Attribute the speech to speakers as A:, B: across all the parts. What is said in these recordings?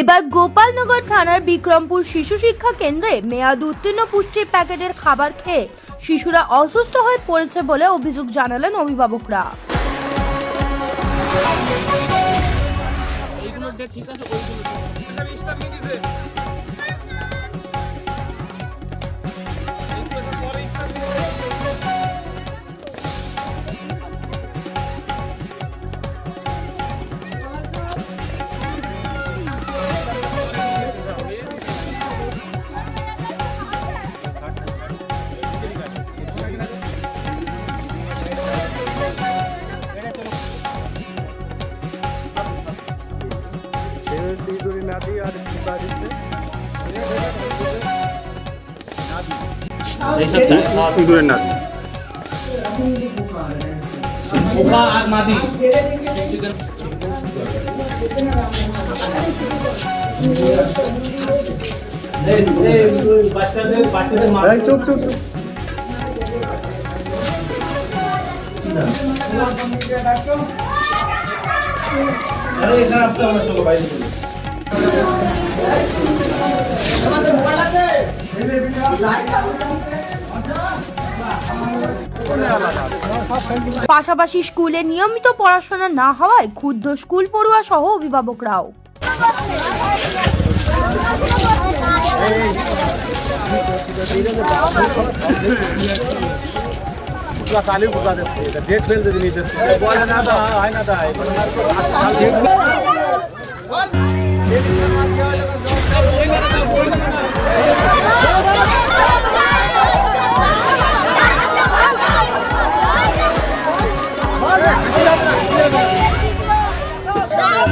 A: এবার গোপালনগর থানার বিক্রমপুর শিশু শিক্ষা কেন্দ্রে মেয়াদ উত্তীর্ণ পুষ্টির প্যাকেটের খাবার খেয়ে শিশুরা অসুস্থ হয়ে পড়েছে বলে অভিযোগ জানালেন অভিভাবকরা।
B: ঠিক আছে
C: ইঁদুরের নাদি
B: পোকা আর মাদি। বাচ্চাদের বাচ্চাদের মা
C: এই চুপ চুপ চুপ।
A: পাশাপাশি স্কুলে নিয়মিত পড়াশোনা না হওয়ায় ক্ষুদ্র স্কুল পড়ুয়া সহ অভিভাবকরাও।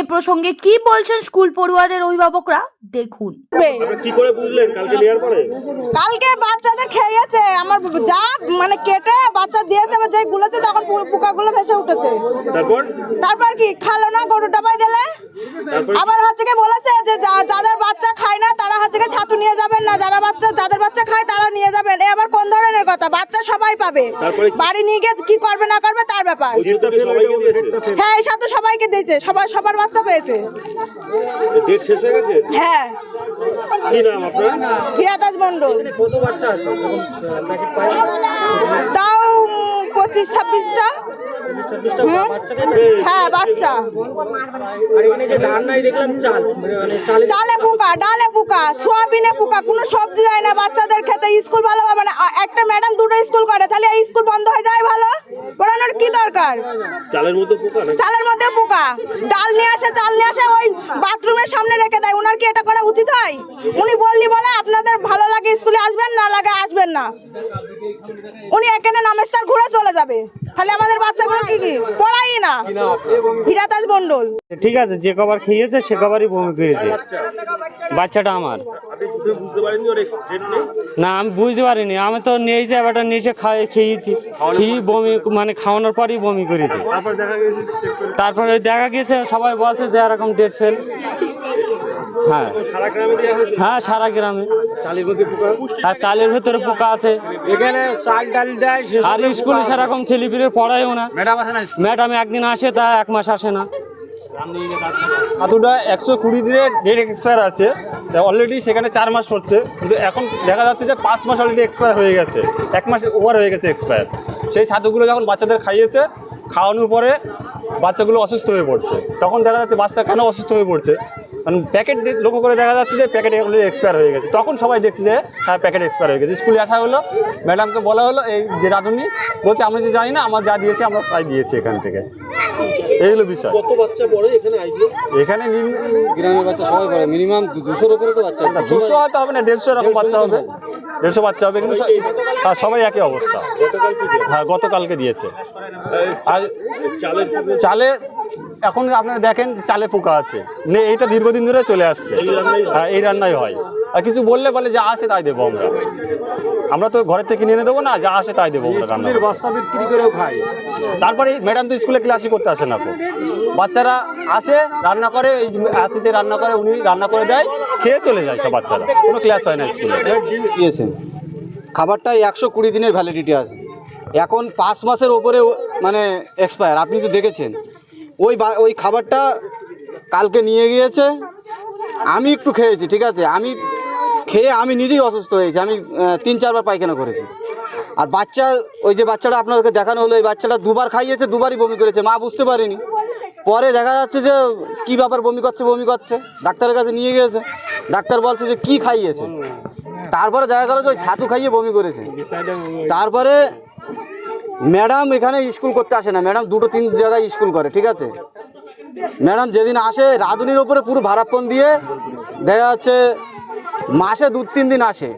A: এ প্রসঙ্গে কি বলছেন স্কুল পড়ুয়াদের অভিভাবকরা? দেখুন।
C: কি করে বুঝলেন? কালকে নেওয়ার পরে?
D: কালকে বাচ্চাদের খেয়েছে। আমার যা মানে কেটে বাচ্চা দিয়েছে আবার যে গুলোছে তখন পোকাগুলো ভেসে উঠেছে।
C: তারপর?
D: তারপর কি খালো না গরু ডাবাই দিলে আবার হচ্ছে কি বলেছে যে যাদের বাচ্চা খায় না তারা হচ্ছে কি ছাতু নিয়ে যাবেন না। যারা বাচ্চা যাদের বাচ্চা খায় তারা নিয়ে যাবেন। এ আবার কোন ধরনের কথা? বাচ্চা সবাই পাবে। বাড়ি নিয়ে গিয়ে কি করবে না করবে তার ব্যাপার। হ্যাঁ এই সাথে সবাইকে দিয়েছে। সবাই সবার বাচ্চা পেয়েছে।
C: ডেট শেষ হয়ে গেছে?
D: হ্যাঁ।
C: কি নাম আপনার?
D: মন্ডল
C: কত বাচ্চা আছে?
D: তাও পঁচিশ ছাব্বিশটা। হ্যাঁ বাচ্চা।
C: আর এখানে যে রান্নায় দেখলাম চাল। মানে চালে
D: পোকা। ডালে পোকা সোয়াবিনে পোকা কোনো সবজি যায় না বাচ্চাদের খেতে। স্কুল ভালো না। একটা ম্যাডাম দুটো স্কুল করে তাহলে এই স্কুল বন্ধ হয়ে যায় ভালো? পড়ানোর কি দরকার?
C: চালের মধ্যে পোকা
D: চালের মধ্যে পোকা। ডাল নিয়ে আসে চাল নিয়ে আসে ওই বাথরুমের সামনে রেখে দেয়। ওনার কি এটা করা উচিত হয়? উনি বললি বলে আপনাদের ভালো লাগে স্কুলে আসবেন না লাগে আসবেন না। উনি এখানে নামেস্তার ঘুরে চলে যাবে। তাহলে আমাদের বাচ্চাগুলো কি কি পড়াই না। হিরাতাজ মন্ডল
E: ঠিক আছে যে কবার খেয়েছে সে কবারই বমি করেছে। বাচ্চাটা আমার। না আমি বুঝতে পারিনি। আমি তো নিয়েছি এবারটা নিয়ে এসে খাই খেয়েছি। খেয়ে বমি মানে খাওয়ানোর পরই বমি করেছে।
C: তারপর দেখা গেছে চেক করে।
E: তারপরে দেখা গেছে সবাই বলছে যে এরকম ডেট ফেল হ্যাঁ। হ্যাঁ সারা গ্রামে।
C: চালের মধ্যে পোকা
E: আর চালের ভেতরে পোকা আছে।
C: এখানে চাল ডাল দেয়
E: আর স্কুলে সেরকম ছেলেপিলে পড়ায়ও না।
C: ম্যাডাম আসে না
E: ম্যাডাম একদিন আসে তা এক মাস আসে না।
F: ছাতুটা একশো কুড়ি দিনের ডেট এক্সপায়ার আছে। অলরেডি সেখানে চার মাস পড়ছে। কিন্তু এখন দেখা যাচ্ছে যে পাঁচ মাস অলরেডি এক্সপায়ার হয়ে গেছে। এক মাস ওভার হয়ে গেছে এক্সপায়ার সেই ছাতুগুলো যখন বাচ্চাদের খাইয়েছে খাওয়ানোর পরে বাচ্চাগুলো অসুস্থ হয়ে পড়ছে। তখন দেখা যাচ্ছে বাচ্চা কেন অসুস্থ হয়ে পড়ছে? কারণ প্যাকেট লক্ষ্য করে দেখা যাচ্ছে যে প্যাকেট অলরেডি এক্সপায়ার হয়ে গেছে। তখন সবাই দেখছে যে হ্যাঁ প্যাকেট এক্সপায়ার হয়ে গেছে। স্কুলে আসা হলো ম্যাডামকে বলা হলো এই যে রাঁধুনি বলছে আমরা যে জানি না আমার যা দিয়েছি আমরা তাই দিয়েছি এখান থেকে। এই হলো বিষয়।
C: কত বাচ্চা পড়ে এখানে আইসে
F: এখানে নিম-
B: গ্রামের বাচ্চা সবাই পড়ে মিনিমাম দুশোর উপরে তো বাচ্চা
F: দুশো হয়তো হবে না দেড়শো এরকম বাচ্চা হবে। দেড়শো বাচ্চা হবে কিন্তু হ্যাঁ সবাই একই অবস্থা। হ্যাঁ গতকালকে দিয়েছে। আর চালে এখন আপনারা দেখেন যে চালে পোকা আছে। নে এইটা দীর্ঘদিন ধরে চলে আসছে।
C: এই রান্নাই হয়।
F: এই রান্নাই হয়। আর কিছু বললে বলে যা আসে তাই দেবো আমরা। আমরা তো ঘরের থেকে কিনে এনে দেবো না যা আসে তাই দেবো
C: বিক্রি করেও
F: তারপরে ম্যাডাম তো স্কুলে ক্লাসই করতে আসে না তো। বাচ্চারা আসে রান্না করে এই আসে যে রান্না করে উনি রান্না করে দেয় খেয়ে চলে যায় সব বাচ্চারা। কোনো ক্লাস হয় না স্কুলে।
G: দিয়েছেন। খাবারটা একশো কুড়ি দিনের ভ্যালিডিটি আছে। এখন পাঁচ মাসের ওপরে মানে এক্সপায়ার আপনি তো দেখেছেন। ওই ওই খাবারটা কালকে নিয়ে গিয়েছে। আমি একটু খেয়েছি, ঠিক আছে? আমি খেয়ে আমি নিজেই অসুস্থ হয়েছি। আমি তিন চারবার পায়খানা করেছি। আর বাচ্চা, ওই যে বাচ্চাটা আপনাদেরকে দেখানো হলো, এই বাচ্চাটা দুবার খাইয়েছে, দুবারই বমি করেছে। মা বুঝতে পারেনি। পরে দেখা যাচ্ছে যে কি ব্যাপার বমি করছে বমি করছে। ডাক্তারের কাছে নিয়ে গিয়েছে। ডাক্তার বলছে যে কি খাইয়েছে? তারপরে দেখা গেল যে ওই ছাতু খাইয়ে বমি করেছে। তারপরে ম্যাডাম এখানে স্কুল করতে আসে না। ম্যাডাম দুটো তিন জায়গায় স্কুল করে, ঠিক আছে? ম্যাডাম যেদিন আসে, রাঁধুনির ওপরে পুরো ভাড়াপন দিয়ে দেখা যাচ্ছে মাসে দু তিন দিন আসে।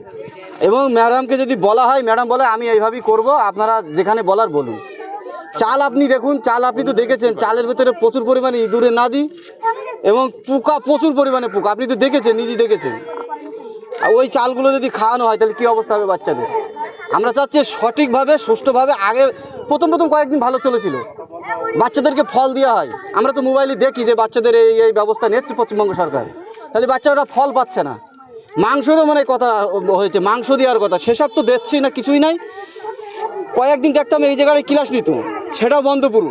G: এবং ম্যাডামকে যদি বলা হয়, ম্যাডাম বলে, আমি এইভাবেই করব, আপনারা যেখানে বলার বলুন। চাল আপনি দেখুন, চাল আপনি তো দেখেছেন, চালের ভেতরে প্রচুর পরিমাণে ইঁদুরের নাদি এবং পোকা প্রচুর পরিমাণে পোকা। আপনি তো দেখেছেন নিজে দেখেছেন। ওই চালগুলো যদি খাওয়ানো হয়, তাহলে কী অবস্থা হবে বাচ্চাদের? আমরা চাচ্ছি সঠিকভাবে সুষ্ঠুভাবে আগে প্রথম প্রথম কয়েকদিন ভালো চলেছিল। বাচ্চাদেরকে ফল দেওয়া হয়। আমরা তো মোবাইলে দেখি যে বাচ্চাদের এই এই ব্যবস্থা নিচ্ছে পশ্চিমবঙ্গ সরকার। তাহলে বাচ্চারা ফল পাচ্ছে না। মাংসেরও মানে কথা হয়েছে মাংস দেওয়ার কথা। সেসব তো দেখছি না কিছুই নাই। কয়েকদিন দেখতাম এই জায়গায় ক্লাস নিত। সেটাও বন্ধ পুরো।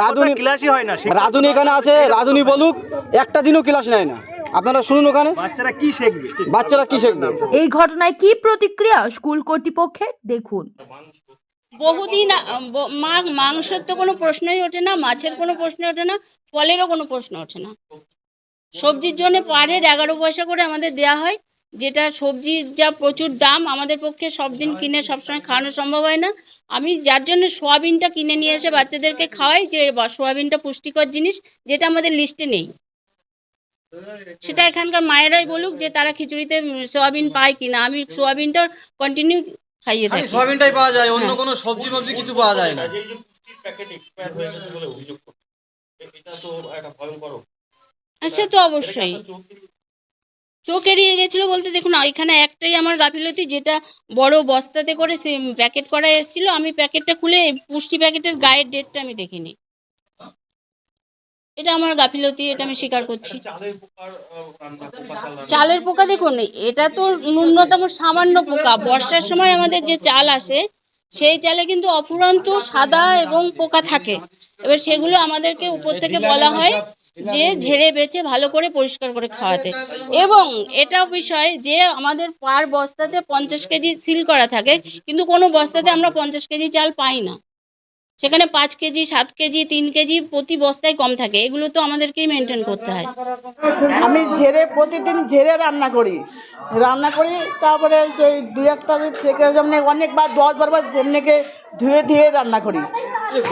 G: রাধুনি
C: ক্লাসই হয় না
G: রাধুনি এখানে আছে রাধুনি বলুক একটা দিনও ক্লাস নেয় না। আপনারা শুনুন ওখানে।
C: বাচ্চারা কি শিখবে?
G: বাচ্চারা কি শিখবে?
A: এই ঘটনায় কি প্রতিক্রিয়া? স্কুল কর্তৃপক্ষের দেখুন।
H: বহুদিন মা- মাংসের তো কোনো প্রশ্নই ওঠে না মাছের কোনো প্রশ্ন ওঠে না ফলেরও কোনো প্রশ্ন ওঠে না। সবজির জন্য পারের এগারো পয়সা করে আমাদের দেয়া হয় যেটা সবজির যা প্রচুর দাম আমাদের পক্ষে সব দিন কিনে সবসময় খাওয়ানো সম্ভব হয় না। আমি যার জন্য সোয়াবিনটা কিনে নিয়ে এসে বাচ্চাদেরকে খাওয়াই যে সোয়াবিনটা পুষ্টিকর জিনিস যেটা আমাদের লিস্টে নেই। সেটা এখানকার মায়েরাই বলুক যে তারা খিচুড়িতে সোয়াবিন পায় কিনা। আমি সোয়াবিনটা কন্টিনিউ খাইয়ে থাকি।
G: সয়াবিনটাই পাওয়া যায় অন্য কোনো সবজি মবজি কিছু পাওয়া যায় না।
H: সে তো অবশ্যই। চোখ এড়িয়ে গেছিল বলতে দেখুন এখানে একটাই আমার গাফিলতি যেটা বড় বস্তাতে করে সে প্যাকেট করা এসেছিল। আমি প্যাকেটটা খুলে পুষ্টি প্যাকেটের গায়ের ডেটটা আমি দেখিনি। এটা আমার গাফিলতি এটা আমি স্বীকার করছি। চালের পোকা দেখুন এটা তো ন্যূনতম সামান্য পোকা। বর্ষার সময় আমাদের যে চাল আসে সেই চালে কিন্তু অফুরন্ত সাদা এবং পোকা থাকে। এবার সেগুলো আমাদেরকে উপর থেকে বলা হয় যে ঝেড়ে বেছে ভালো করে পরিষ্কার করে খাওয়াতে। এবং এটাও বিষয় যে আমাদের পার বস্তাতে পঞ্চাশ কেজি সিল করা থাকে কিন্তু কোনো বস্তাতে আমরা পঞ্চাশ কেজি চাল পাই না। সেখানে পাঁচ কেজি, সাত কেজি, তিন কেজি প্রতি বস্তায় কম থাকে। এগুলো তো আমাদেরকেই মেনটেন করতে হয়।
D: আমি ঝেড়ে প্রতিদিন ঝেড়ে রান্না করি। রান্না করি, তারপরে সেই দু একটা থেকে যেমন অনেকবার দশ বারবার যেমনিকে ধুয়ে ধুয়ে রান্না করি।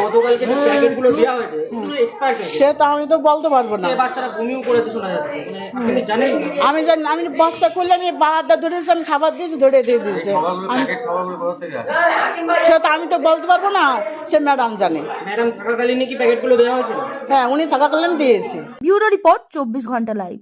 G: গতকালকে যে প্যাকেটগুলো দেওয়া হয়েছে এগুলো এক্সপায়ার প্যাকেট
D: সে তো আমি তো বলতে পারব না।
G: বাচ্চারা ঘুমিয়েও করেছে শোনা যাচ্ছে। মানে আপনি জানেন
D: আমি জানি আমি বস্তা খুললে আমি বাহারটা ধরেছি আমি খাবার দিয়েছি ধরে দিয়ে দিয়েছে। সে তো আমি তো বলতে পারব না সে ম্যাডাম জানে।
G: ম্যাডাম থাকাকালীন কি প্যাকেটগুলো দেওয়া হয়েছিল
D: হ্যাঁ উনি থাকাকালীন দিয়েছি।
A: ব্যুরো রিপোর্ট চব্বিশ ঘণ্টা লাইভ।